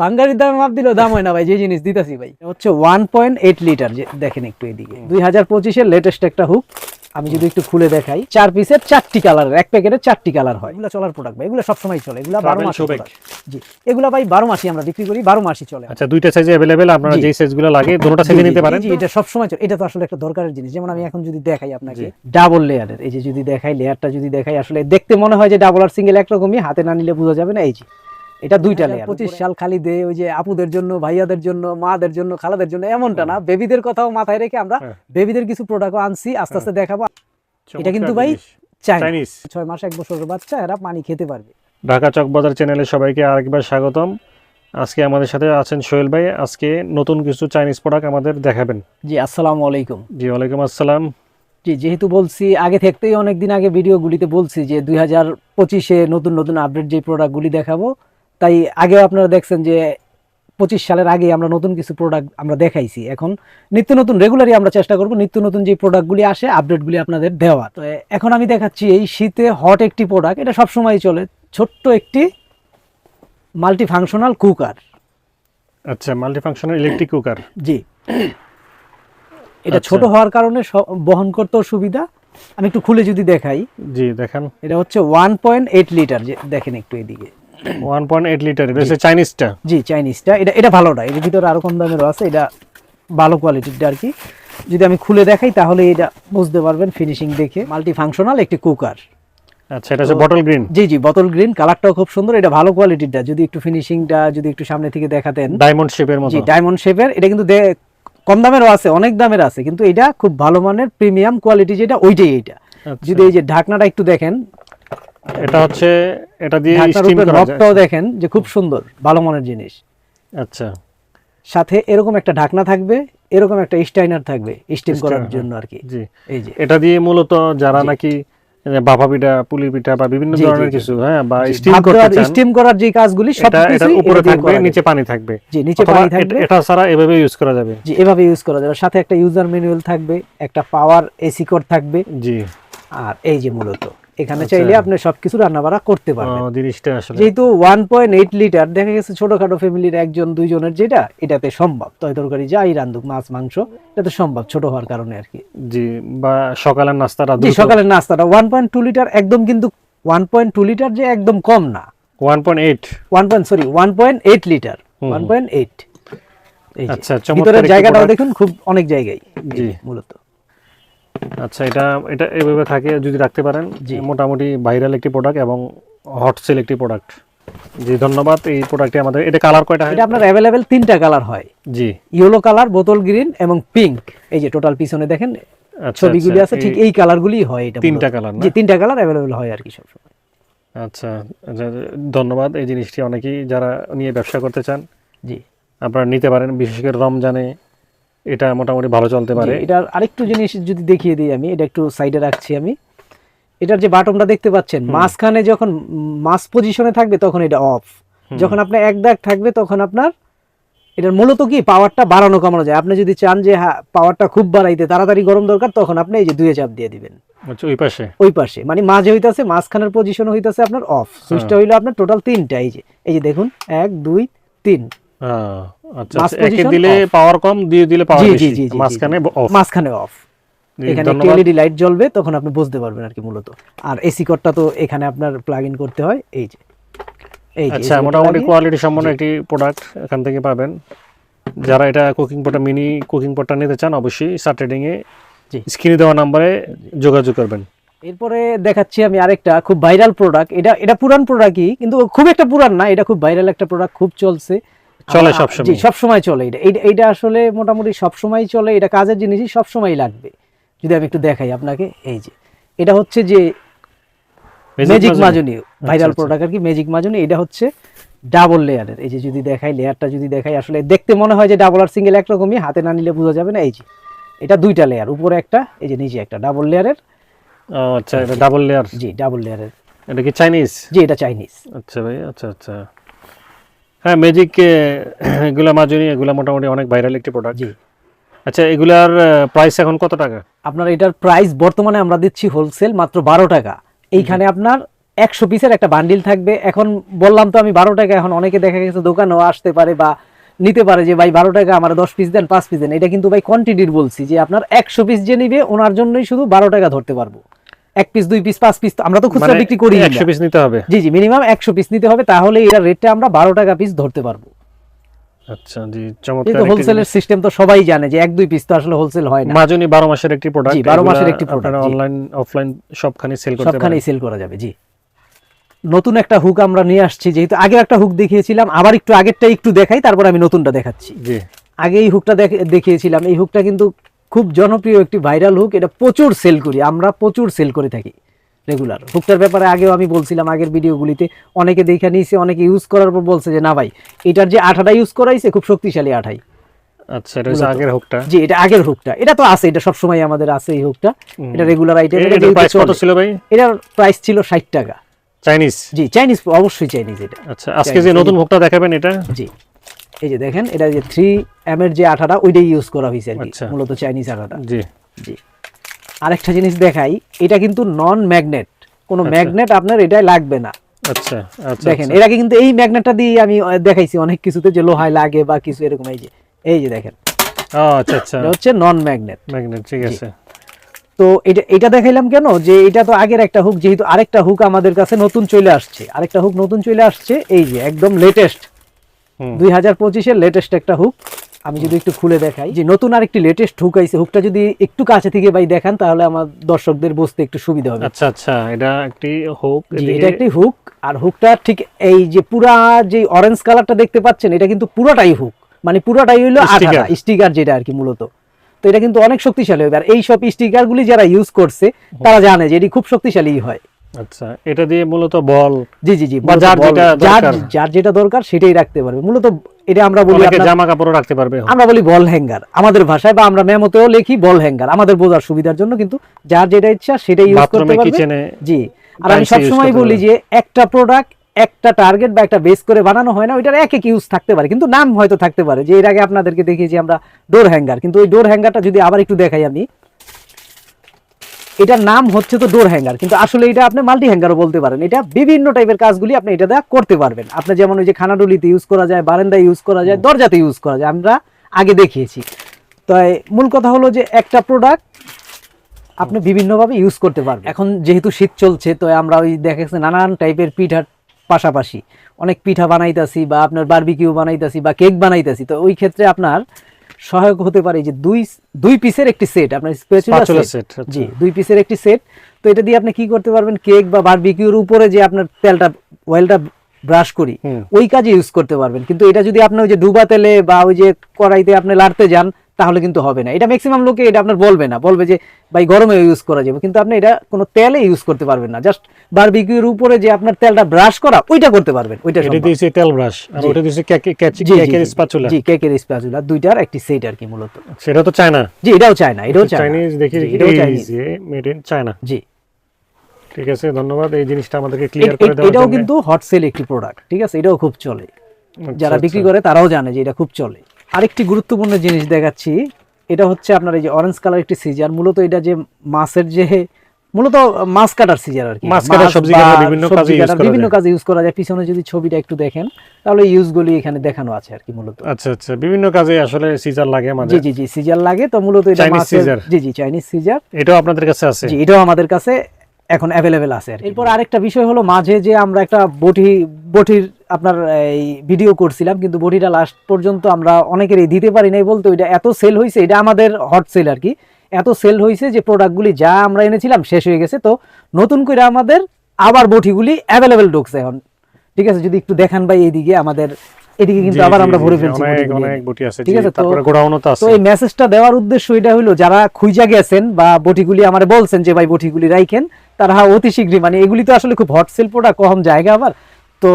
বাঙ্গারির দামে মাপ দিলেও দাম হয় না ভাই যে জিনিস দিতেছি ভাই। হচ্ছে ওয়ান পয়েন্ট এইট লিটার দেখেন একটু এদিকে। দুই হাজার পঁচিশের লেটেস্ট একটা হুক আমি যদি একটু খুলে দেখাই চার পিসের চারটি কালার এক প্যাকেটে চারটি কালার হয়। এগুলো চলার প্রোডাক্ট ভাই এগুলো সবসময় চলে এগুলো বারো মাস জি এগুলো ভাই বারো মাসই আমরা বিক্রি করি বারো মাসই চলে। আচ্ছা দুইটা সাইজে অ্যাভেলেবেল আপনারা। যেই সাইজগুলো লাগে দুটোটা সাইজে নিতে পারেন। জি, এটা সবসময় চলে। এটা তো আসলে একটা দরকারের জিনিস। যেমন আমি এখন যদি দেখাই আপনাকে ডাবল লেয়ারের এই যে যদি দেখাই লেয়ারটা যদি দেখাই আসলে দেখতে মনে হয় যে ডাবল আর সিঙ্গেল একরকমই হাতে না নিলে বোঝা যাবে না। এই যে এটা দুইটা লেয়ার পঁচিশ সাল খালি দে ওই যে আপুদের জন্য ভাইয়াদের জন্য মাদের জন্য খালাদের জন্য এমনটা না। বেবিদের কথাও মাথায় রেখে আমরা হ্যাঁ। বেবিদের কিছু প্রোডাক্টও আনছি আস্তে আস্তে দেখাবো। এটা কিন্তু ভাই চাইনিজ ছয় মাস এক বছরের বাচ্চা এরা পানি খেতে পারবে। ঢাকা চক বাজার চ্যানেলে সবাইকে আরেকবার স্বাগতম। আজকে আমাদের সাথে আছেন সোহেল ভাই। আজকে নতুন কিছু চাইনিজ প্রোডাক্ট আমাদের দেখাবেন। জি আসসালামু আলাইকুম। জি ওয়ালাইকুম আসসালাম। জি যেহেতু বলছি আগে থাকতেই অনেক দিন আগে ভিডিওগুলিতে বলছি যে দুই হাজার পঁচিশে নতুন নতুন আপডেট যে প্রোডাক্টগুলি দেখাবো তাই আগেও আপনারা দেখছেন যে পঁচিশ সালের আগে আমরা নতুন কিছু প্রোডাক্ট আমরা দেখাইছি। এখন নিত্য নতুন রেগুলারই আমরা চেষ্টা করব নিত্য নতুন যে প্রোডাক্টগুলি আসে আপডেটগুলি আপনাদের দেওয়া। তো এখন আমি দেখাচ্ছি এই শীতে হট একটি প্রোডাক্ট এটা সবসময় চলে। ছোট্ট একটি মাল্টি ফাংশনাল কুকার আচ্ছা মাল্টিফাংশনাল ইলেকট্রিক কুকার জি। এটা আচ্ছা। ছোট হওয়ার কারণে বহন করতেও সুবিধা। আমি একটু খুলে যদি দেখাই। জি দেখেন। এটা হচ্ছে ওয়ান পয়েন্ট এইট লিটার দেখেন একটু এদিকে। ওয়ান পয়েন্ট এইট লিটার এটা হচ্ছে চাইনিজটা জি চাইনিজটা এটা এটা ভালোটা এর ভিতরে আরও কম দামেরও আছে এটা ভালো কোয়ালিটির আর কি। যদি আমি খুলে দেখাই তাহলে এটা বুঝতে পারবেন ফিনিশিং দেখে। মাল্টি ফাংশনাল একটি কুকার আচ্ছা এটা হচ্ছে বটল গ্রিন জি জি বোতল গ্রিন কালারটাও খুব সুন্দর এটা ভালো কোয়ালিটিরটা যদি একটু ফিনিশিংটা যদি একটু সামনে থেকে দেখাতেন। ডায়মন্ড শেপের মতো। জি ডায়মন্ড শেপের এটা কিন্তু কম দামেরও আছে অনেক দামের আছে কিন্তু এটা খুব ভালো মানের প্রিমিয়াম কোয়ালিটি যেটা ওইটাই এটা আচ্ছা। যদি এই যে ঢাকনাটা একটু দেখেন এটা হচ্ছে এটা দিয়ে স্টিম করা যায়। নবটাও দেখেন যে খুব সুন্দর ভালো মানের জিনিস। আচ্ছা। সাথে এরকম একটা ঢাকনা থাকবে এরকম একটা স্টাইনার থাকবে স্টিম করার জন্য আর কি। জি। এই যে। এটা দিয়ে মূলত যারা নাকি বাফা পিঠা পুলি পিঠা বা বিভিন্ন ধরনের কিছু হ্যাঁ বা স্টিম করতে চান স্টিম করার যে কাজগুলি সব এটা এটা উপরে থাকবে নিচে পানি থাকবে। জি নিচে পানি থাকবে। এটা ছাড়া এভাবে ইউজ করা যাবে। জি এভাবে ইউজ করা যাবে। সাথে একটা ইউজার ম্যানুয়াল থাকবে একটা পাওয়ার এসি কোড থাকবে। জি। আর এই যে মূলত। এখানে আচ্ছা। চাইলে আপনি সবকিছু রান্না বাড়া করতে পারবেন। জিনিসটা আসলে যেহেতু ওয়ান পয়েন্ট এইট লিটার দেখা গেছে ছোটখাটো ফ্যামিলির একজন দুইজনের যেটা এটাতে সম্ভব। তয় তরকারি যাই রান্ধুক মাছ মাংস এটাতে সম্ভব ছোট হওয়ার কারণে আর কি। জি বা সকালের নাস্তাটা জি সকালের নাস্তাটা ওয়ান পয়েন্ট টু লিটার একদম কিন্তু ওয়ান পয়েন্ট টু লিটার যে একদম কম না। One point eight one point sorry one point eight litre one point eight আচ্ছা, ভিতরের জায়গাটাও দেখুন খুব অনেক জায়গায়। জি। মূলত। আচ্ছা এটা এটা এভাবে থাকে যদি রাখতে পারেন। মোটামুটি ভাইরাল একটি প্রোডাক্ট এবং হট সেল একটি প্রোডাক্ট জি ধন্যবাদ এই প্রোডাক্টটি আমাদের এটা কালার কয়টা হয়? এটা আপনার অ্যাভেলেবেল তিনটা কালার হয়। জি। ইয়েলো কালার বোতল গ্রিন এবং পিঙ্ক এই যে টোটাল পিছনে দেখেন আচ্ছা ছবিগুলি আচ্ছা, আছে ঠিক এই- কালারগুলি হয় এটা তিনটা কালার জি তিনটা কালার অ্যাভেলেবেল হয় আর কি সবসময়। আচ্ছা আচ্ছা, ধন্যবাদ এই জিনিসটি অনেকেই যারা নিয়ে ব্যবসা করতে চান জি। আপনারা নিতে পারেন বিশেষ করে রমজানে এটা মোটামুটি ভালো চলতে পারে। জি, এটার আরেকটু জিনিস যদি দেখিয়ে দিই আমি এটা একটু সাইডে রাখছি আমি। এটার যে বাটনটা দেখতে পাচ্ছেন মাঝখানে যখন মাস পজিশনে থাকবে তখন এটা অফ যখন আপনার এক দাগ থাকবে তখন আপনার এটার মূলত কি? পাওয়ারটা বাড়ানো কমানো যায়। আপনি যদি চান যে হ্যাঁ পাওয়ারটা খুব বাড়াইতে তাড়াতাড়ি গরম দরকার তখন আপনি এই যে দুয়ে চাপ দিয়ে দিবেন। আচ্ছা ওই পাশে? ওই পাশে। মানে মাঝে হইতাছে মাঝখানের পজিশন হইতাছে আপনার অফ সুইচটা হইল আপনার টোটাল তিনটা। এই যে এই যে দেখুন এক দুই তিন। হ্যাঁ, আচ্ছা আচ্ছা, একে দিলে পাওয়ার কম দিয়ে দিলে পাওয়ার বেশি। মাঝখানে অফ মাঝখানে অফ এখানে একটি এলইডি লাইট জ্বলবে তখন আপনি বুঝতে পারবেন আর কি মূলত। আর এসি কোডটা তো এখানে আপনার প্লাগ ইন করতে হয় এই যে। এই আচ্ছা মোটামুটি কোয়ালিটি সম্পন্ন একটি প্রোডাক্ট এখান থেকে পাবেন। যারা এটা কুকিং পটটা মিনি কুকিং পটটা নিতে চান অবশ্যই স্টার্টেডিং এ। স্ক্রিনে দেওয়া নাম্বারে যোগাযোগ করবেন। এরপরে দেখাচ্ছি আমি আরেকটা খুব ভাইরাল প্রোডাক্ট এটা এটা পুরান প্রোডাক্টই কিন্তু খুব একটা পুরান না এটা খুব ভাইরাল একটা প্রোডাক্ট খুব চলছে। চলে আ- সবসময়। জি সবসময় চলে। এটা এইটা আসলে মোটামুটি সবসময় চলে এটা কাজের জিনিসই সবসময় লাগবে। যদি আমি একটু দেখাই আপনাকে এই যে এটা হচ্ছে যে ম্যাজিক মাজনি ভাইরাল। প্রোডাক্ট আর কি ম্যাজিক মাজনি এটা হচ্ছে ডাবল লেয়ারের এই যে যদি দেখাই লেয়ারটা যদি দেখাই আসলে দেখতে মনে হয় যে ডাবল আর সিঙ্গেল একরকমই হাতে না নিলে বোঝা যাবে না। এই যে এটা দুইটা লেয়ার উপরে একটা এই যে নিচে একটা ডাবল লেয়ারের আচ্ছা এটা ডাবল লেয়ার জি ডাবল লেয়ারের এটা কি চাইনিজ জি এটা চাইনিজ আচ্ছা ভাই আচ্ছা আচ্ছা। হ্যাঁ ম্যাজিক এগুলা মাজনি এগুলা মোটামুটি অনেক ভাইরাল একটি প্রোডাক্ট জি। আচ্ছা এগুলার প্রাইস এখন কত টাকা? আপনার এটার প্রাইস বর্তমানে আমরা দিচ্ছি হোলসেল মাত্র বারো টাকা। এইখানে আপনার একশো পিসের একটা বান্ডিল থাকবে। এখন বললাম তো আমি বারো টাকা এখন অনেকে দেখা গেছে দোকানেও আসতে পারে বা নিতে পারে যে ভাই বারো টাকা আমার দশ পিস দেন পাঁচ পিস দেন। এটা কিন্তু ভাই কোয়ান্টিটির বলছি যে আপনার একশো পিস যে নিবে ওনার জন্যই শুধু বারো টাকা ধরতে পারব। এক পিস দুই পিস পাঁচ পিস আমরা তো খুচরা মানে বিক্রি করি একশো পিস নিতে হবে। জি জি মিনিমাম একশো পিস নিতে হবে তাহলে এটার রেটটা আমরা বারো টাকা পিস ধরতে পারব। আচ্ছা জি চমৎকার একটি হোলসেলের সিস্টেম তো সবাই জানে যে এক দুই পিস তো আসলে হোলসেল হয় না। মাজনি বারো মাসের একটি প্রোডাক্ট জি, 12 মাসের একটি product, অনলাইন অফলাইন সবখানে সেল করতে সেল করা যাবে জি। নতুন একটা হুক আমরা নিয়ে আসছি যেহেতু আগের একটা হুক দেখিয়েছিলাম আবার একটু আগেরটা একটু দেখাই তারপর আমি নতুনটা দেখাচ্ছি। জি। আগে এই হুকটা দেখ- দেখিয়েছিলাম এই হুকটা কিন্তু খুব জনপ্রিয় একটি ভাইরাল হুক এটা প্রচুর সেল করি আমরা প্রচুর সেল করে থাকি রেগুলার হুকটার ব্যাপারে আগেও আমি বলছিলাম আগের ভিডিওগুলিতে অনেকে দেখে নিয়েছে অনেকে ইউজ করার পর বলছে যে না ভাই এটার যে আঠাটা ইউজ করাইছে খুব শক্তিশালী আঠাই। আচ্ছা এটা আগের হুকটা? জি এটা আগের হুকটা। এটা তো আছে এটা আমাদের আছে এই হুকটা। এটা রেগুলার আইটেম প্রাইস কত ছিল ভাই? এটার প্রাইস ছিল ষাট টাকা। চাইনিজ জি চাইনিজ অবশ্যই চাইনিজ এটা। আচ্ছা আজকে যে নতুন হুকটা দেখাবেন এটা? জি। এই যে দেখেন এটা যে থ্রি এম এর যে আঠাটা ওইটাই ইউজ করা হয়েছে আর কি আচ্ছা। মূলত চাইনিজ আঠাটা। জি। জি। আরেকটা জিনিস দেখাই এটা কিন্তু নন ম্যাগনেট কোনো আচ্ছা। ম্যাগনেট আপনার এটাই লাগবে না। আচ্ছা আচ্ছা দেখেন আচ্ছা। এর আগে কিন্তু এই ম্যাগনেটটা দিয়ে আমি দেখাইছি অনেক কিছুতে যে লোহায় লাগে বা কিছু এরকম এই যে এই যে দেখেন। আচ্ছা আচ্ছা। এটা হচ্ছে নন ম্যাগনেট ম্যাগনেট ঠিক আছে। তো এটা এটা দেখাইলাম কেন? যে এটা তো আগের একটা হুক যেহেতু আরেকটা হুক আমাদের কাছে নতুন চলে আসছে। আরেকটা হুক নতুন চলে আসছে এই যে একদম লেটেস্ট। দুই হাজার পঁচিশের লেটেস্ট একটা হুক আমি যদি একটু খুলে দেখাই। যে নতুন আরেকটি লেটেস্ট হুক আইছে। হুকটা যদি একটু কাছে থেকে ভাই দেখান তাহলে আমার দর্শকদের বুঝতে একটু সুবিধা হবে। আচ্ছা আচ্ছা এটা একটি হুক এটা একটি হুক আর হুকটা ঠিক এই যে পুরা যে অরেঞ্জ কালারটা দেখতে পাচ্ছেন এটা কিন্তু পুরোটাই হুক মানে পুরোটাই হলো। আঠাটা স্টিকার যেটা আর কি মূলত। তো এটা কিন্তু অনেক শক্তিশালী হবে। আর এই সব স্টিকার গুলি যারা ইউজ করছে তারা জানে যে এটি খুব শক্তিশালী হয়। আচ্ছা এটা দিয়ে মূলত বল জি জি জি যার যেটা যার যার যেটা দরকার সেটাই রাখতে পারবে। মূলত এটা আমরা বলি জামা কাপড়ও রাখতে পারবে। আমরা বলি বল হ্যাঙ্গার। আমাদের ভাষায় বা আমরা মেমোতেও লিখি বল হ্যাঙ্গার। আমাদের বোঝার সুবিধার জন্য কিন্তু যার যেটা ইচ্ছা সেটাই ইউজ করতে পারবে। জি আর আমি সবসময় বলি যে একটা প্রোডাক্ট একটা টার্গেট বা একটা বেস করে বানানো হয় না ওইটার এক এক ইউজ থাকতে পারে। কিন্তু নাম হয়তো থাকতে পারে। যে এর আগে আপনাদেরকে দেখিয়েছি আমরা ডোর হ্যাঙ্গার কিন্তু ওই ডোর হ্যাঙ্গারটা যদি আবার একটু দেখাই আমি এটার নাম হচ্ছে তো ডোর হ্যাঙ্গার কিন্তু আসলে এটা আপনি মাল্টি হ্যাঙ্গারও বলতে পারেন। এটা বিভিন্ন টাইপের কাজগুলি আপনি এটা দিয়ে করতে পারবেন। আপনি যেমন ওই যে খানাডুলিতে ইউজ করা যায় বারান্দায় ইউজ করা যায় দরজাতে ইউজ করা যায় আমরা আগে দেখিয়েছি। তো মূল কথা হলো যে একটা প্রোডাক্ট আপনি বিভিন্নভাবে ইউজ করতে পারবেন। এখন যেহেতু শীত চলছে তো আমরা ওই দেখা গেছে নানান টাইপের পিঠার পাশাপাশি। অনেক পিঠা বানাইতাছি বা আপনার বারবিকিউ বানাইতাছি বা কেক বানাইতাছি। তো ওই ক্ষেত্রে আপনার সহায়ক হতে পারে যে দুই দুই পিসের একটি সেট আপনার set, আচ্ছা। জি দুই পিসের একটি সেট তো এটা দিয়ে আপনি কি করতে পারবেন? কেক বা বারবিকিউর উপরে যে আপনার তেলটা অয়েলটা ব্রাশ করি ওই কাজে ইউজ করতে পারবেন। কিন্তু এটা যদি আপনি ওই যে ডুবা তেলে বা ওই যে কড়াইতে আপনি লাড়তে যান তাহলে কিন্তু হবে না। এটা ম্যাক্সিমাম লোকে এটা আপনার বলবে না। বলবে যে ভাই গরমে ইউজ করা যাবে। কিন্তু আপনি এটা কোনো তেলে ইউজ করতে পারবেন না। জাস্ট বারবিকিউর উপরে যে আপনার তেলটা ব্রাশ করা ওইটা করতে পারবেন ওইটা এটা দিয়েছে তেল ব্রাশ আর ওটা দিয়েছে কেকের স্প্যাচুলা জি কেকের স্প্যাচুলা দুইটার একটি সেট আর কি মূলত। সেটা তো চায়না। জি এটাও চায় না এটাও চাইনিজ দেখি এটাও চাইনিজ মেড ইন চায়না জি। ঠিক আছে ধন্যবাদ। এই জিনিসটা আমাদেরকে ক্লিয়ার করে দেওয়ার এটাও কিন্তু হট সেল একটি প্রোডাক্ট ঠিক আছে? এটাও খুব চলে। আচ্ছা, যারা বিক্রি আচ্ছা। করে তারাও জানে যে এটা খুব চলে। আরেকটি গুরুত্বপূর্ণ জিনিস দেখাচ্ছি এটা হচ্ছে আপনার এই যে অরেঞ্জ কালার একটি সিজার মূলত এটা যে মাছের যে মূলত মাছ কাটার সিজার আর কি। মাছ কাটার, সবজি কাটার বিভিন্ন কাজে কাটার করা বিভিন্ন কাজে ইউজ করা যায়। পিছনে যদি ছবিটা একটু দেখেন তাহলে ইউজগুলি এখানে দেখানো আছে আর কি মূলত। আচ্ছা আচ্ছা। বিভিন্ন কাজে আসলে সিজার লাগে জি জি জি সিজার লাগে। তো মূলত এটা মাছের scissor। জি জি চাইনিজ সিজার এটাও আপনাদের কাছে আছে? জি এটাও আমাদের কাছে এখন অ্যাভেলেবেল আছে আর এরপর আরেকটা বিষয় হলো মাঝে যে আমরা একটা বটি বটির আপনার এই ভিডিও করছিলাম কিন্তু বটিটা লাস্ট পর্যন্ত আমরা অনেকেরই দিতে পারি নাই বলতে ওইটা এত সেল হয়েছে এটা আমাদের হট সেল আর কি। এত সেল হয়েছে যে প্রোডাক্টগুলি যা আমরা এনেছিলাম শেষ হয়ে গেছে তো নতুন করে আমাদের আবার বটিগুলি অ্যাভেলেবেল ঢুকছে এখন। ঠিক আছে যদি একটু দেখান ভাই এইদিকে আমাদের এদিকে কিন্তু আবার আমরা ভরে ফেলছি অনেক বটি আছে। ঠিক আছে তারপরে গোডাউনও তো তো এই মেসেজটা দেওয়ার উদ্দেশ্য এটা হলো যারা খুঁজা গেছেন বা বটিগুলি আমার বলছেন যে ভাই বটিগুলি রাইখেন তারা অতি শীঘ্রই মানে এগুলি তো আসলে খুব হট সেল প্রোডাক্ট কম জায়গা আবার? তো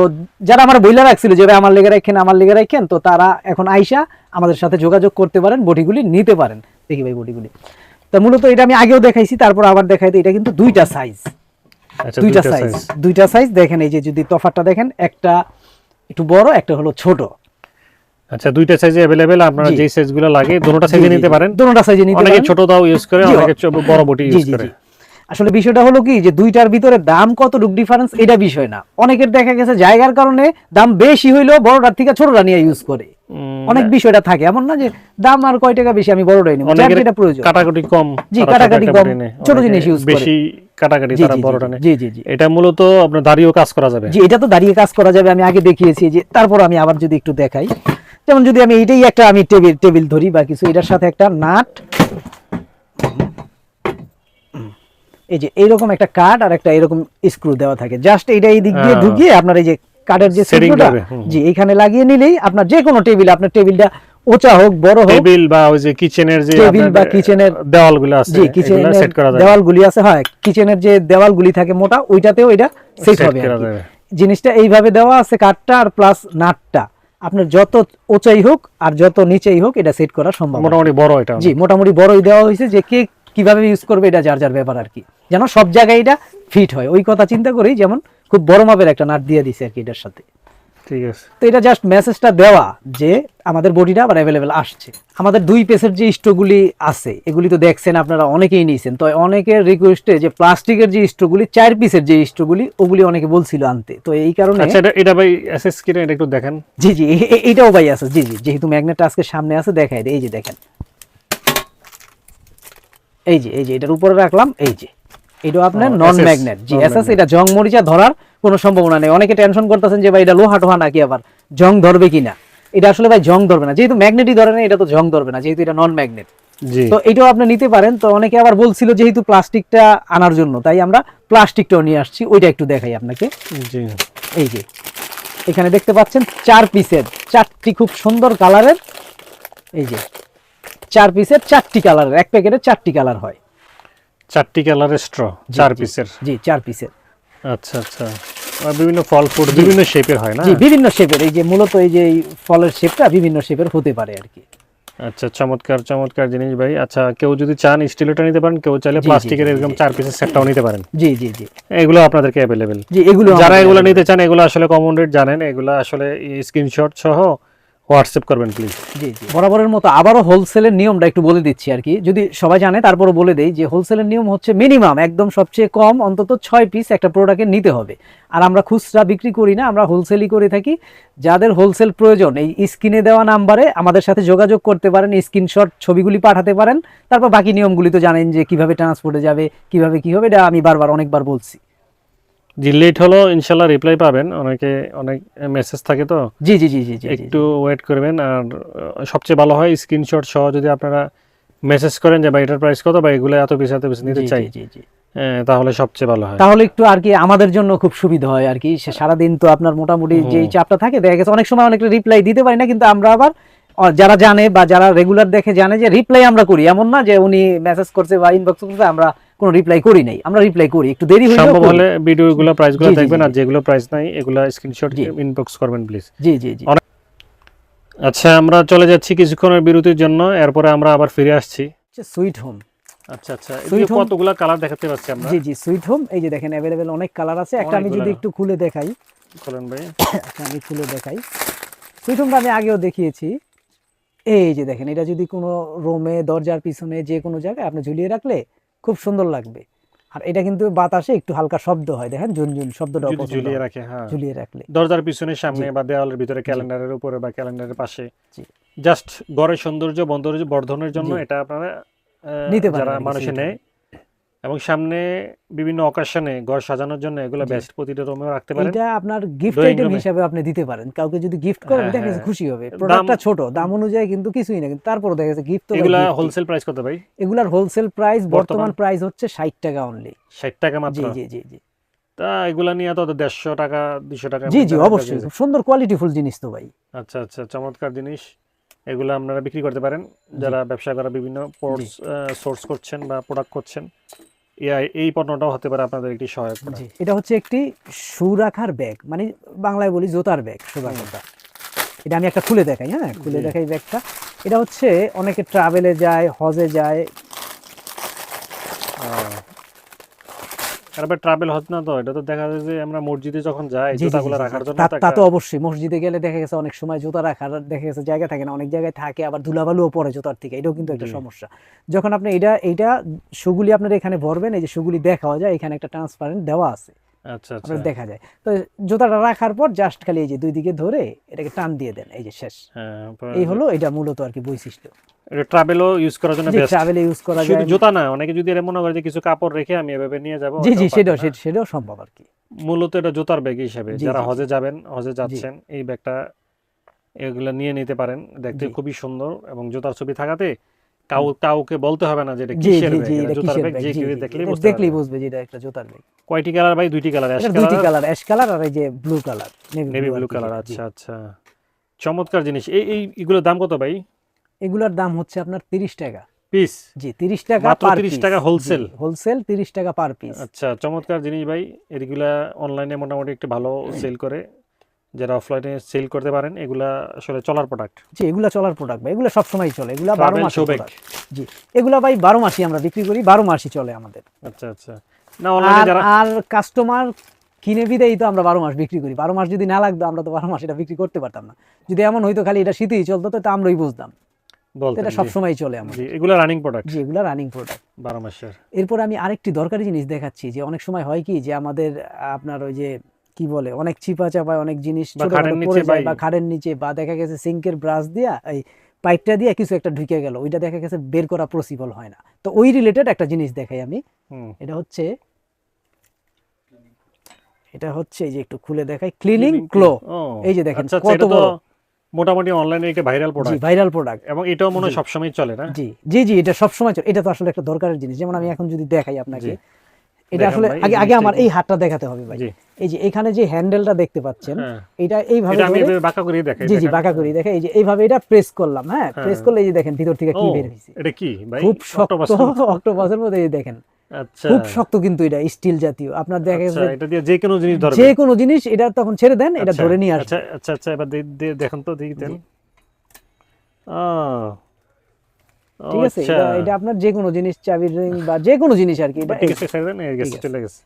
যারা আমার বইলা রাখছিল যে ভাই আমার লেগে রাখেন আমার লেগে রাখেন তো তারা এখন আইসা আমাদের সাথে যোগাযোগ করতে পারেন বটিগুলি নিতে পারেন। দেখি ভাই বটিগুলি। তা মূলত এটা আমি আগেও দেখাইছি তারপর আবার দেখাইতে এটা কিন্তু দুইটা সাইজ আচ্ছা দুইটা সাইজ দুইটা সাইজ দেখেন এই যে যদি তফাতটা দেখেন একটা একটু বড় একটা হলো ছোট আচ্ছা দুইটা সাইজে अवेलेबल আপনারা জি। যেই সাইজগুলো লাগে দুটোটা সাইজে নিতে পারেন দুটোটা সাইজে নিতে অনেকে পারেন ছোট দাও ইউজ করে জি, অনেকে ছো- বড় বটি জি ইউজ জি করে জি আসলে বিষয়টা হলো কি যে দুইটার ভিতরে দাম কতটুকু ডিফারেন্স এটা বিষয় না অনেকের দেখা গেছে জায়গার কারণে দাম বেশি হইলেও বড়টার থেকে ছোটটা নিয়ে ইউজ করে উম, অনেক বিষয়টা থাকে। এমন না যে দাম আর কয় টাকা বেশি আমি বড়টাই নেব। যার অনেকের প্রয়োজন। কাটাকাটি কম জি, কাটাকাটি কম, ছোট জিনিস use করে। বেশি কাটাকাটি তারা বড়টা নেয়। জি জি জি। এটা মূলত আপনার দাঁড়িয়েও কাজ করা যাবে। জি এটা তো দাঁড়িয়ে কাজ করা যাবে আমি আগে দেখিয়েছি যে তারপর আমি আবার যদি একটু দেখাই। যেমন যদি আমি এইটাই একটা আমি টেবিল টেবিল ধরি বা কিছু এটার সাথে একটা নাট। এই যে এইরকম একটা কাঠ আর একটা এরকম স্ক্রু দেওয়া থাকে। জাস্ট এটা এই দিক দিয়ে হ্যাঁ। ঢুকিয়ে আপনার এই যে কাঠের যে হুম। জি এখানে লাগিয়ে নিলেই আপনার যে কোনো টেবিল আপনার টেবিলটা ওচা হোক বড় হোক টেবিল বা ওই যে কিচেনের যে টেবিল বা কিচেনের দেওয়ালগুলো আছে জি কিচেনের সেট করা যাবে। দেওয়ালগুলি আছে হয় কিচেনের যে দেওয়ালগুলি থাকে মোটা ওইটাতেও এটা সেট হবে। জিনিসটা এইভাবে দেওয়া আছে কাঠটা আর প্লাস নাটটা। আপনার যত ওচাই হোক আর যত নিচেই হোক এটা সেট করা সম্ভব মোটামুটি বড় এটা জি মোটামুটি বড়ই দেওয়া হয়েছে যে কে কীভাবে ইউজ করবে এটা যার যার ব্যাপার আর কি। যেন সব জায়গায় এটা ফিট হয়। ওই কথা চিন্তা করেই যেমন খুব বড় মাপের একটা নাট দিয়ে দিছে আর কি এটার সাথে। ঠিক আছে। তো এটা জাস্ট মেসেজটা দেওয়া যে আমাদের বডিটা আবার অ্যাভেলেবেল আসছে। আমাদের দুই পেসের যে স্টোগুলি আছে এগুলি তো দেখছেন আপনারা অনেকেই নিয়েছেন তো অনেকের রিকোয়েস্টে যে প্লাস্টিকের যে স্টোগুলি চার পিসের যে স্টোগুলি ওগুলি অনেকে বলছিল আনতে। তো এই কারণে আচ্ছা এটা এটা ভাই এসএস কিনে এটা একটু দেখেন। জি জি এ- এ- এইটাও ভাই আছে জি জি যেহেতু ম্যাগনেটটা আজকে সামনে আছে দেখাই দেয় এই যে দেখেন। এই যে এই যে এটার উপরে রাখলাম এই যে। এটাও আপনার নন ম্যাগনেট জি এসএস এটা জং মরিচা ধরার কোনো সম্ভাবনা নেই। অনেকে টেনশন করতেছেন যে ভাই এটা লোহা টোহা নাকি আবার জং ধরবে কিনা। এটা আসলে ভাই জং ধরবে না। যেহেতু ম্যাগনেটই ধরে না এটা তো জং ধরবে না যেহেতু এটা নন ম্যাগনেট জি। তো এটাও আপনি নিতে পারেন। তো অনেকে আবার বলছিল যেহেতু প্লাস্টিকটা আনার জন্য তাই আমরা প্লাস্টিকটাও নিয়ে আসছি। ওইটা একটু দেখাই আপনাকে। জি। এই যে এখানে দেখতে পাচ্ছেন চার পিসের চারটি খুব সুন্দর কালারের এই যে চার পিসের চারটি কালারের এক প্যাকেটে চারটি কালার হয়। চারটি কালারের স্ট্র চার পিসের জি চার পিসের আচ্ছা আচ্ছা। বিভিন্ন ফল ফ্রুট বিভিন্ন শেপের হয় না? জি বিভিন্ন শেপের এই যে মূলত এই যে ফলের শেপটা বিভিন্ন শেপের হতে পারে আর কি। আচ্ছা চমৎকার চমৎকার জিনিস ভাই। আচ্ছা কেউ যদি চান স্টিলটা নিতে পারেন কেউ চাইলে প্লাস্টিকের জি, এরকম চার পিসের সেটটাও নিতে পারেন। জি জি জি। এগুলো আপনাদেরকে অ্যাভেলেবেল জি এগুলো যারা এগুলো নিতে চান এগুলো আসলে কমন রেট জানেন। এগুলো আসলে স্ক্রিনশট সহ হোয়াটসঅ্যাপ করবেন প্লিজ জি জি। বরাবরের মতো আবারও হোলসেলের নিয়মটা একটু বলে দিচ্ছি আর কি। যদি সবাই জানে তারপরে বলে দেই যে হোলসেলের নিয়ম হচ্ছে মিনিমাম একদম সবচেয়ে কম অন্তত ছয় পিস একটা প্রোডাক্টের নিতে হবে। আর আমরা খুচরা বিক্রি করি না আমরা হোলসেলই করে থাকি। যাদের হোলসেল প্রয়োজন এই স্ক্রিনে দেওয়া নাম্বারে আমাদের সাথে যোগাযোগ করতে পারেন স্ক্রিনশট ছবিগুলি পাঠাতে পারেন। তারপর বাকি নিয়মগুলি তো জানেন যে কীভাবে ট্রান্সপোর্টে যাবে কীভাবে কি হবে এটা আমি বারবার অনেকবার বলছি। যে লেট হলো ইনশাল্লাহ রিপ্লাই পাবেন। অনেকে অনেক মেসেজ থাকে তো? জি জি জি জি জি জি একটু ওয়েট করবেন। আর সবচেয়ে ভালো হয় স্ক্রিনশট সহ যদি আপনারা মেসেজ করেন যে ভাই এটার প্রাইস কত? বা এগুলো এত পিস এত পিস নিতে চাই। জি জি জি। হ্যাঁ, তাহলে সবচেয়ে ভালো হয়। তাহলে একটু আর কি আমাদের জন্য খুব সুবিধা হয় আর কি। সে সারাদিন তো আপনার মোটামুটি। যেই চাপটা থাকে দেখা গেছে অনেক সময় অনেকটা রিপ্লাই দিতে পারি না কিন্তু আমরা আবার যারা জানে বা যারা রেগুলার দেখে জানে যে রিপ্লাই আমরা করি। এমন না যে উনি মেসেজ করছে বা ইনবক্স করছে আমরা কোনো রিপ্লাই করি নাই। আমরা রিপ্লাই করি একটু দেরি হয়ে সম্ভব হলে ভিডিওগুলো প্রাইসগুলো দেখবেন আর যেগুলো প্রাইস নাই এগুলো স্ক্রিনশট। ইনবক্স করবেন প্লিজ জি জি জি। আচ্ছা আমরা চলে যাচ্ছি কিছুক্ষণের বিরতির জন্য এরপরে আমরা আবার ফিরে আসছি। সুইট হোম আচ্ছা আচ্ছা কতগুলা কালার দেখাতে পাচ্ছি আমরা? জি জি সুইট হোম এই যে দেখেন অ্যাভেলেবেল অনেক কালার আছে। একটা আমি যদি একটু খুলে দেখাই। বলেন ভাই। আমি খুলে দেখাই। সুইট হোমটা আমি আগেও দেখিয়েছি। এই যে দেখেন এটা যদি কোনো রোমে দরজার পিছনে যে কোনো জায়গায় আপনি ঝুলিয়ে রাখলে খুব সুন্দর লাগবে। আর এটা কিন্তু বাতাসে একটু হালকা শব্দ হয় দেখেন ঝুনঝুন শব্দটা ঝুলিয়ে রাখে হ্যাঁ। ঝুলিয়ে রাখলে। দরজার পিছনে সামনে বা দেওয়ালের ভিতরে ক্যালেন্ডারের উপরে বা ক্যালেন্ডারের পাশে। জাস্ট ঘরের সৌন্দর্য বন্দর্য বর্ধনের জন্য এটা আপনারা নিতে পারেন যারা মানুষে নেয় এবং সামনে বিভিন্ন অকেশনে ঘর সাজানোর জন্য এগুলো বেস্ট প্রতিটা রুমেও রাখতে পারেন। এটা আপনার গিফট আইটেম। হিসাবে আপনি দিতে পারেন। কাউকে যদি গিফট করেন হ্যাঁ, দেখা গেছে হ্যাঁ। খুশি হবে। প্রোডাক্টটা ছোট দাম অনুযায়ী কিন্তু কিছুই না কিন্তু তারপরে দেখা গেছে গিফট তো এগুলা হোলসেল প্রাইস কত ভাই? এগুলার হোলসেল প্রাইস বর্তমান? প্রাইস হচ্ছে ষাট টাকা অনলি ষাট টাকা মাত্র? জি জি জি তা এগুলা নিয়ে তো দেড়শো টাকা দুশো টাকা জি জি অবশ্যই। সুন্দর কোয়ালিটিফুল জিনিস তো ভাই। আচ্ছা আচ্ছা চমৎকার জিনিস। এগুলো আপনারা বিক্রি করতে পারেন। যারা ব্যবসা করা বিভিন্ন সোর্স করছেন বা প্রোডাক্ট করছেন। এই- পণ্যটাও হতে পারে আপনাদের একটি সহায়ক। এটা হচ্ছে একটি শু রাখার ব্যাগ মানে বাংলায় বলি জোতার ব্যাগ সোজা কথা এটা আমি একটা খুলে দেখাই হ্যাঁ? খুলে দেখাই ব্যাগটা। এটা হচ্ছে অনেকে ট্রাভেলে যায় হজে যায় আহ, ট্রাভেল হচ্ছে না তো এটা তো দেখা যায় যে আমরা মসজিদে যখন যাই জি, জি, জুতাগুলো জি, জি, রাখার জন্য তা- তো তা তো একটা- অবশ্যই মসজিদে গেলে দেখা গেছে অনেক সময় জুতা রাখার দেখা গেছে জায়গা থাকে না অনেক জায়গায় থাকে আবার ধুলাবালুও পড়ে জুতার থেকে এটাও কিন্তু একটা সমস্যা। যখন আপনি এটা এইটা সুগুলি আপনার এখানে ভরবেন এই যে সুগুলি দেখাও যায় এখানে একটা ট্রান্সপারেন্ট দেওয়া আছে। আচ্ছা আচ্ছা। দেখা যায়। তো জুতাটা রাখার পর জাস্ট খালি এই যে দুই দিকে ধরে এটাকে টান দিয়ে দেন এই যে শেষ। হ্যাঁ এই হলো এটা মূলত আর কি বৈশিষ্ট্য। এটা ট্রাভেলও ইউজ করার জন্য বেস্ট ট্রাভেলে ইউজ করা যায়। জুতা না অনেকে যদি মনে করে যে কিছু কাপড় রেখে আমি এভাবে নিয়ে যাব জি জি সেটাও সেটাও সম্ভব আর কি। মূলত এটা জুতার ব্যাগ হিসাবে। যারা হজে যাবেন হজে যাচ্ছেন এই ব্যাগটা এগুলা নিয়ে নিতে পারেন। দেখতে খুবই সুন্দর এবং জুতার ছবি থাকাতে কাউ কাউকে বলতে হবে না যে এটা কিসের ব্যাগ জুতার ব্যাগ যে কেউ দেখলেই বুঝতে দেখলেই বুঝবে যে এটা একটা জুতার ব্যাগ কয়টি কালার ভাই? দুইটি কালার অ্যাশ এটা দুইটি কালার কালার অ্যাশ কালার আর এই যে blue colour navy blue colour আচ্ছা আচ্ছা। চমৎকার জিনিস। এই এইগুলোর দাম কত ভাই? এগুলোর দাম হচ্ছে আপনার তিরিশ টাকা। পিস? জি তিরিশ টাকা পার 30 টাকা wholesale? হোলসেল তিরিশ টাকা পার পিস আচ্ছা চমৎকার জিনিস ভাই। এগুলা অনলাইনে মোটামুটি একটু ভালো সেল করে। যারা অফলাইনে সেল করতে পারেন এগুলা আসলে চলার প্রোডাক্ট জি এগুলা চলার প্রোডাক্ট ভাই। এগুলা সবসময় চলে। এগুলা বারো মাস জি এগুলা ভাই বারো মাসই আমরা বিক্রি করি। বারো মাসই চলে আমাদের। আচ্ছা আচ্ছা। না অনলাইনে আর যারা আর কাস্টমার কিনে বিদেই তো আমরা বারো মাস বিক্রি করি। বারো মাস যদি না লাগতো আমরা তো বারো মাস এটা বিক্রি করতে পারতাম না। যদি এমন হইতো খালি এটা শীতেই চলতো তো আমরাই বুঝতাম। এটা সবসময় চলে আমার জি রানিং প্রোডাক্ট জি এগুলা রানিং প্রোডাক্ট বারো মাসের। এরপর আমি আরেকটি দরকারি জিনিস দেখাচ্ছি যে অনেক সময় হয় কি যে আমাদের আপনার ওই যে কি বলে অনেক চিপা চাপায় অনেক জিনিস বা খাড়ের নিচে দেখা গেছে সিঙ্কের ব্রাশ দিয়া এই পাইপটা দিয়ে কিছু একটা ঢুকে গেল ওইটা দেখা গেছে বের করা পসিবল হয় না। তো ওই রিলেটেড একটা জিনিস দেখাই আমি। এটা হচ্ছে এটা হচ্ছে এই যে একটু খুলে দেখাই ক্লিনিং ক্লো এই যে দেখেন আচ্ছা, আচ্ছা, কত বড়। মোটামুটি অনলাইনে একটা ভাইরাল জি প্রোডাক্ট ভাইরাল প্রোডাক্ট এবং এটাও মনে হয়। সবসময় চলে না জি জি জি এটা সবসময় চলে এটা তো আসলে একটা দরকারের জিনিস যেমন আমি এখন যদি দেখাই আপনাকে। এটা আসলে আগে আগে আমার এই হাতটা দেখাতে হবে ভাই। এই যে এখানে যে হ্যান্ডেলটা দেখতে পাচ্ছেন হ্যাঁ। এটা এইভাবে আমি বাঁকা করে দেখাই জি জি বাঁকা করি দেখে এই যে এইভাবে এটা প্রেস করলাম হ্যাঁ হ্যাঁ। প্রেস করলে এই যে দেখেন ভিতর থেকে কি বের এটা কি ভাই? খুব শক্ত অক্টোপাসের মধ্যে এই দেখেন। আচ্ছা। খুব শক্ত কিন্তু এটা স্টিল জাতীয়। আপনার দেখা আচ্ছা, গেছে এটা দিয়ে যে কোনো জিনিস ধরবে যে কোনো জিনিস এটা তখন ছেড়ে দেন এটা আচ্ছা, ধরে নিয়ে আসবে আচ্ছা আচ্ছা আচ্ছা এবার দে- দে- তো দেখি দেন। আহ, ঠিক আছে? আচ্ছা। এটা আপনার যে কোনো জিনিস চাবির রিং বা যে কোনো জিনিস আর কি এটা চলে গেছে।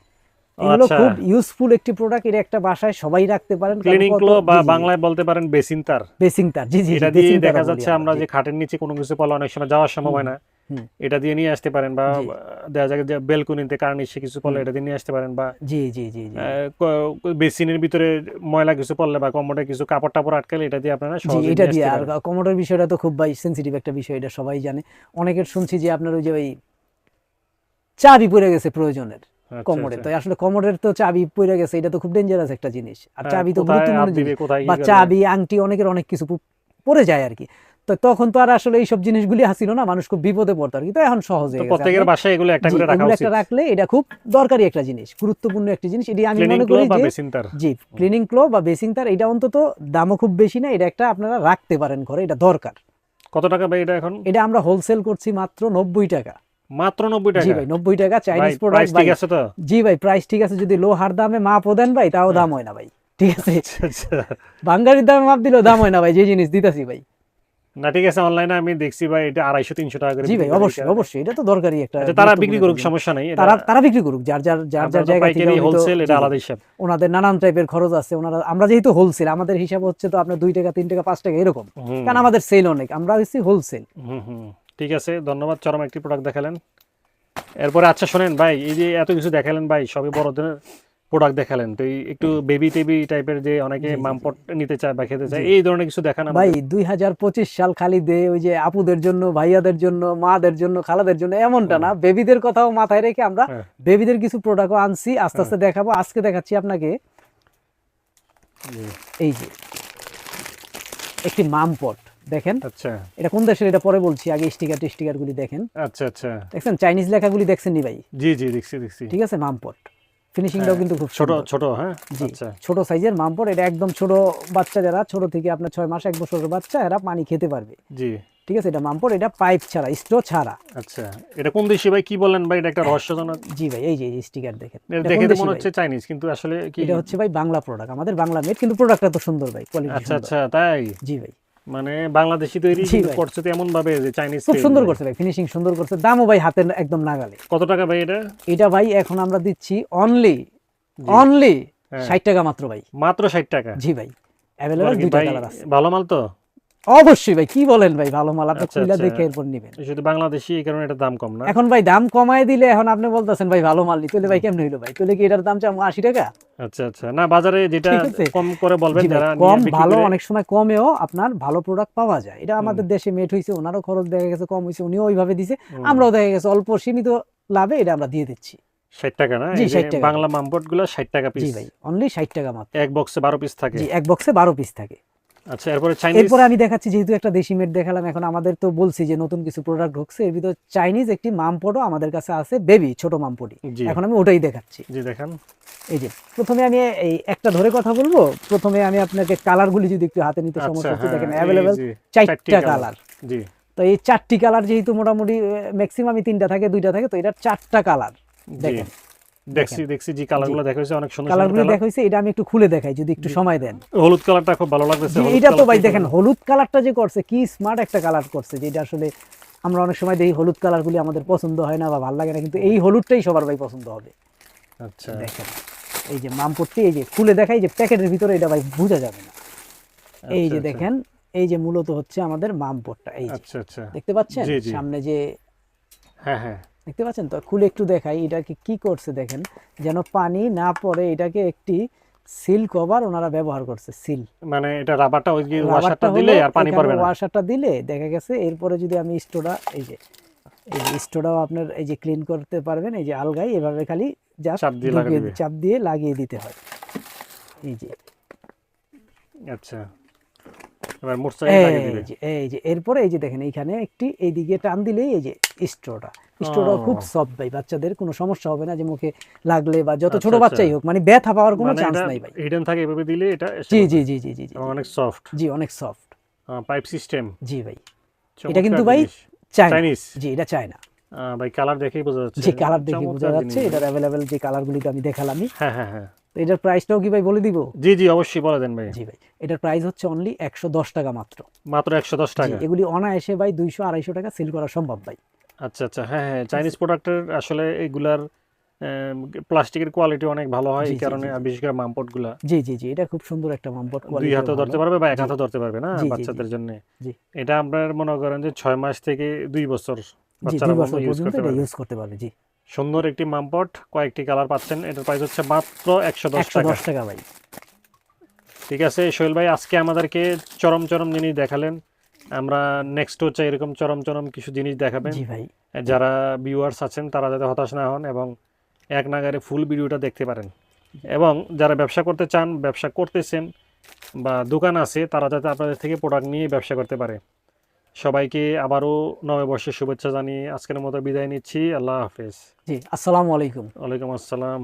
এগুলো আচ্ছা। খুব ইউজফুল একটি প্রোডাক্ট এটা একটা বাসায় সবাই রাখতে পারেন ক্লিনিং ক্লো বা বাংলায় বলতে পারেন বেসিন তার। বেসিং তার জি জি এটা দিয়ে দেখা যাচ্ছে আমরা যে খাটের নিচে কোনো কিছু পালা অনেক সময় যাওয়ার সম্ভব হয় না। এটা দিয়ে নিয়ে আসতে পারেন বা দেখা যায় যে বেলকুনিতে কার নিচে কিছু পড়লে এটা দিয়ে নিয়ে আসতে পারেন বা জি জি জি বেসিনের ভিতরে ময়লা কিছু পড়লে বা কমোডে কিছু কাপড় টাপড় আটকালে এটা দিয়ে আপনারা সহজে এটা দিয়ে আর কমোডের বিষয়টা তো খুব ভাই সেন্সিটিভ একটা বিষয় এটা সবাই জানে। অনেকের শুনছি যে আপনার ওই যে ওই চাবি পড়ে গেছে প্রয়োজনের আচ্ছা, কমোডের আচ্ছা। তো আসলে কমোডের তো চাবি পড়ে গেছে এটা তো খুব ডেঞ্জারাস একটা জিনিস। আর হ্যাঁ, চাবি তো গুরুত্বপূর্ণ জিনিস। বা চাবি আংটি অনেকের অনেক কিছু পড়ে যায় আর কি। তো তখন তো আর আসলে এইসব জিনিসগুলি আসছিল না মানুষ খুব বিপদে পড়তো আর কি। তো এখন সহজ হয়ে প্রত্যেকের বাসায় এগুলো একটা করে রাখা একটা রাখলে এটা খুব দরকারি একটা জিনিস গুরুত্বপূর্ণ একটা জিনিস। এটি আমি মনে করি যে জি ক্লিনিং ক্লো বা বেসিং তার এটা অন্তত দামও খুব বেশি না এটা একটা আপনারা রাখতে পারেন ঘরে এটা দরকার। কত টাকা ভাই এটা এখন? এটা আমরা হোলসেল করছি মাত্র নব্বই টাকা। মাত্র নব্বই জি ভাই নব্বই টাকা চাইনিজ প্রাইস প্রোডাক্ট ঠিক আছে তো? জি ভাই প্রাইস ঠিক আছে যদি লো হার দামে মাপও দেন ভাই তাও দাম হয় না ভাই ঠিক আছে? আচ্ছা, আচ্ছা। বাঙ্গালির দামে মাপ দিলেও দাম হয় না ভাই যে জিনিস দিতাছি ভাই। না ঠিক আছে অনলাইনে আমি দেখছি ভাই এটা আড়াইশো তিনশো টাকা করে জি ভাই অবশ্যই অবশ্যই এটা তো দরকারি একটা আচ্ছা তারা বিক্রি করুক সমস্যা নাই তারা তারা বিক্রি করুক যার যার যার যার জায়গা থেকে হোলসেল এটা আলাদা হিসাব। ওনাদের নানান টাইপের খরচ আছে ওনারা আমরা যেহেতু হোলসেল আমাদের হিসাব হচ্ছে তো আপনার দুই টাকা তিন টাকা পাঁচ টাকা এরকম। কারণ আমাদের সেল অনেক আমরা হচ্ছি হোলসেল। ঠিক আছে ধন্যবাদ চরম একটি প্রোডাক্ট দেখালেন। এরপরে আচ্ছা শোনেন ভাই এই যে এত কিছু দেখালেন ভাই সবই বড়দের প্রোডাক্ট দেখালেন। তো একটু বেবি টেবি টাইপের যে অনেকে মামপট নিতে চায় বা খেতে চায় এই ধরনের কিছু দেখান ভাই দুই হাজার পঁচিশ সাল খালি দে ওই যে আপুদের জন্য ভাইয়াদের জন্য মাদের জন্য খালাদের জন্য এমনটা না। বেবিদের কথাও মাথায় রেখে আমরা হ্যাঁ। বেবিদের কিছু প্রোডাক্টও আনছি আস্তে আস্তে দেখাবো। আজকে দেখাচ্ছি আপনাকে এই যে একটি মামপট দেখেন। আচ্ছা। এটা কোন দেশের? এটা পরে বলছি আগে স্টিকার টিস্টিকার গুলি দেখেন। আচ্ছা আচ্ছা। দেখছেন? চাইনিজ লেখাগুলি দেখছেন নি ভাই? জি জি দেখছি দেখছি। ঠিক আছে? মামপট ফিনিশিংটাও কিন্তু খুব ছোট ছোট হ্যাঁ? জি আচ্ছা। ছোট সাইজের মামপট এটা একদম ছোট বাচ্চা যারা ছোট থেকে আপনার ছয় মাস এক বছরের বাচ্চা এরা পানি খেতে পারবে। জি। ঠিক আছে এটা মামপট এটা পাইপ ছাড়া স্ট্রো ছাড়া। আচ্ছা এটা কোন দেশি ভাই? কি বলেন ভাই? এটা একটা রহস্যজনক। জি ভাই এই যে স্টিকার দেখেন। দেখে তো মনে হচ্ছে চাইনিজ কিন্তু আসলে কি? এটা হচ্ছে ভাই বাংলা প্রোডাক্ট আমাদের বাংলা মেড কিন্তু প্রোডাক্টটা তো সুন্দর ভাই কোয়ালিটি আচ্ছা আচ্ছা তাই? জি ভাই। মানে বাংলাদেশি তৈরি করছে তো এমন ভাবে যে চাইনিজ খুব সুন্দর করছে ভাই ফিনিশিং সুন্দর করছে দামও ভাই হাতে একদম নাগালে। কত টাকা ভাই এটা? এটা ভাই এখন আমরা দিচ্ছি অনলি অনলি হ্যাঁ। ষাট টাকা মাত্র ভাই। মাত্র ষাট টাকা। জি ভাই अवेलेबल দুইটা কালার আছে। ভালো মাল তো? অবশ্যই ভাই কি বলেন ভাই? ভালো মাল আপনি আচ্ছা, খুলে আচ্ছা। দেখে এরপর নেবেন। শুধু বাংলাদেশি এই কারণে এটার দাম কম না? এখন ভাই দাম কমায় দিলে এখন আপনি বলতেছেন ভাই ভালো মাল নি। তাহলে ভাই কেমন হইল ভাই? তাহলে কি এটার দাম চাম আশি টাকা? আচ্ছা আচ্ছা। না বাজারে যেটা কম করে বলবেন যারা কম নিয়ে বিক্রি ভালো অনেক সময় কমেও আপনার ভালো প্রোডাক্ট পাওয়া যায়। এটা আমাদের দেশে মেট হয়েছে ওনারও খরচ দেখা গেছে কম হয়েছে উনিও ওইভাবে দিছে। আমরাও দেখা গেছে অল্প সীমিত লাভে এটা আমরা দিয়ে দিচ্ছি। 60 টাকা না? 60। বাংলা মামপটগুলো ষাট টাকা জি পিস ভাই অনলি ষাট টাকা মাত্র। এক বক্সে বারো পিস থাকে। জি এক বক্সে বারো পিস থাকে। আচ্ছা এরপরে চাইনিজ এরপরে আমি দেখাচ্ছি যেহেতু একটা দেশি মেট দেখালাম এখন আমাদের তো বলছি যে নতুন কিছু প্রোডাক্ট ঢুকছে। এর ভিতর চাইনিজ একটি মামপটও আমাদের কাছে আছে বেবি ছোট মামপটি। এখন আমি ওটাই দেখাচ্ছি। জি দেখেন। এই যে প্রথমে আমি এই একটা ধরে কথা বলব। প্রথমে আমি আপনাকে কালারগুলি যদি একটু হাতে নিতে আচ্ছা সমস্যা হচ্ছে হ্যাঁ, দেখেন অ্যাভেলেবেল চারটা চারটি কালার জি। তো এই চারটি কালার যেহেতু মোটামুটি ম্যাক্সিমামই তিনটা থাকে দুইটা থাকে তো এটার চারটা কালার দেখেন। দেখছি দেখছি জি কালারগুলো দেখা হয়েছে অনেক সুন্দর কালারগুলি দেখা হয়েছে এটা আমি একটু খুলে দেখাই যদি একটু সময় দেন। হলুদ কালারটা খুব ভালো লাগতেছে এটা তো ভাই দেখেন হলুদ কালারটা যে করছে কি স্মার্ট একটা কালার করছে যেটা আসলে আমরা অনেক সময় দেখি হলুদ কালারগুলি আমাদের পছন্দ হয় না বা ভালো লাগে না কিন্তু এই হলুদটাই সবার ভাই পছন্দ হবে। আচ্ছা। দেখেন এই যে মামপট্টি এই যে খুলে দেখাই যে প্যাকেটের ভিতরে এটা ভাই বোঝা যাবে না। এই যে আচ্ছা, দেখেন এই যে মূলত হচ্ছে আমাদের মামপটটা এই যে আচ্ছা আচ্ছা। দেখতে পাচ্ছেন। সামনে যে হ্যাঁ হ্যাঁ। দেখতে পাচ্ছেন তো? খুলে একটু দেখাই এটাকে কি করছে দেখেন? যেন পানি না পড়ে এটাকে একটি সিল কভার ওনারা ব্যবহার করছে সিল। মানে এটা রাবারটা ওই ওয়াশারটা দিলে আর পানি পড়বে না। ওয়াশারটা দিলে দেখা গেছে এরপরে যদি আমি স্টোটা এই যে এই যে স্টোটাও আপনার এই যে ক্লিন করতে পারবেন এই যে আলগাই এভাবে খালি জাস্ট চাপ দিয়ে লাগিয়ে। চাপ দিয়ে লাগিয়ে দিতে হয়। এই যে। আচ্ছা। এবার মোটরসাইকেল লাগিয়ে দিবে। এই যে এই যে এরপরে এই যে দেখেন এইখানে একটি এইদিকে টান দিলেই এই যে স্টোটা স্টোটা ও। খুব সফট ভাই বাচ্চাদের কোনো সমস্যা হবে না যে মুখে লাগলে বা যত ছোট আচ্ছা, বাচ্চাই হোক মানে ব্যথা পাওয়ার কোনো মানে চান্স নাই ভাই। হিডেন থাকে এভাবে দিলে এটা জি জি জি জি জি জি। অনেক সফট জি অনেক সফট পাইপ সিস্টেম জি ভাই। এটা কিন্তু ভাই চাইনিজ জি এটা চায়না ভাই কালার দেখেই বোঝা যাচ্ছে। যে কালার দেখে বোঝা যাচ্ছে। এটার অ্যাভেলেবেল যে আমি দেখালামই হ্যাঁ হ্যাঁ হ্যাঁ। তো এটার প্রাইসটাও কি ভাই বলে দিব? জি জি অবশ্যই বলে দেন ভাই। জি ভাই। এটার প্রাইস হচ্ছে অনলি একশো দশ টাকা মাত্র। মাত্র একশো দশ জি, টাকা। এগুলি অনায়াসে ভাই দুইশো আড়াইশো টাকা সেল করা সম্ভব ভাই। আচ্ছা আচ্ছা। হ্যাঁ হ্যাঁ চাইনিজ প্রোডাক্টের আসলে এগুলার প্লাস্টিকের কোয়ালিটি অনেক ভালো হয় এই কারণে বিশেষ করে মামপটগুলা জি জি জি। এটা খুব সুন্দর একটা মামপট দুই হাতে ধরতে পারবে বা এক হাতে ধরতে পারবে না বাচ্চাদের জন্য? জি। এটা আপনার মনে করেন যে ছয় মাস থেকে দুই বছর বাচ্চারা ইউজ করতে পারবে। ইউজ করতে পারবে জি। সুন্দর একটি মামপট কয়েকটি কালার পাচ্ছেন। এটার প্রাইস হচ্ছে মাত্র একশো দশ একশো টাকা দশ টাকা। ভাই। ঠিক আছে সোহেল ভাই আজকে আমাদেরকে চরম চরম জিনিস দেখালেন আমরা নেক্সট হচ্ছে এরকম চরম চরম কিছু জিনিস দেখাবেন। জি ভাই। যারা ভিউয়ার্স আছেন তারা যাতে হতাশ না হন এবং এক নাগারে ফুল ভিডিওটা দেখতে পারেন। এবং যারা ব্যবসা করতে চান ব্যবসা করতেছেন বা দোকান আছে তারা যাতে আপনাদের থেকে প্রোডাক্ট নিয়ে ব্যবসা করতে পারে। সবাইকে আবারও নববর্ষের শুভেচ্ছা জানিয়ে আজকের মতো বিদায় নিচ্ছি। আল্লাহ হাফেজ। জি আসসালামু আলাইকুম। ওয়ালাইকুম আসসালাম।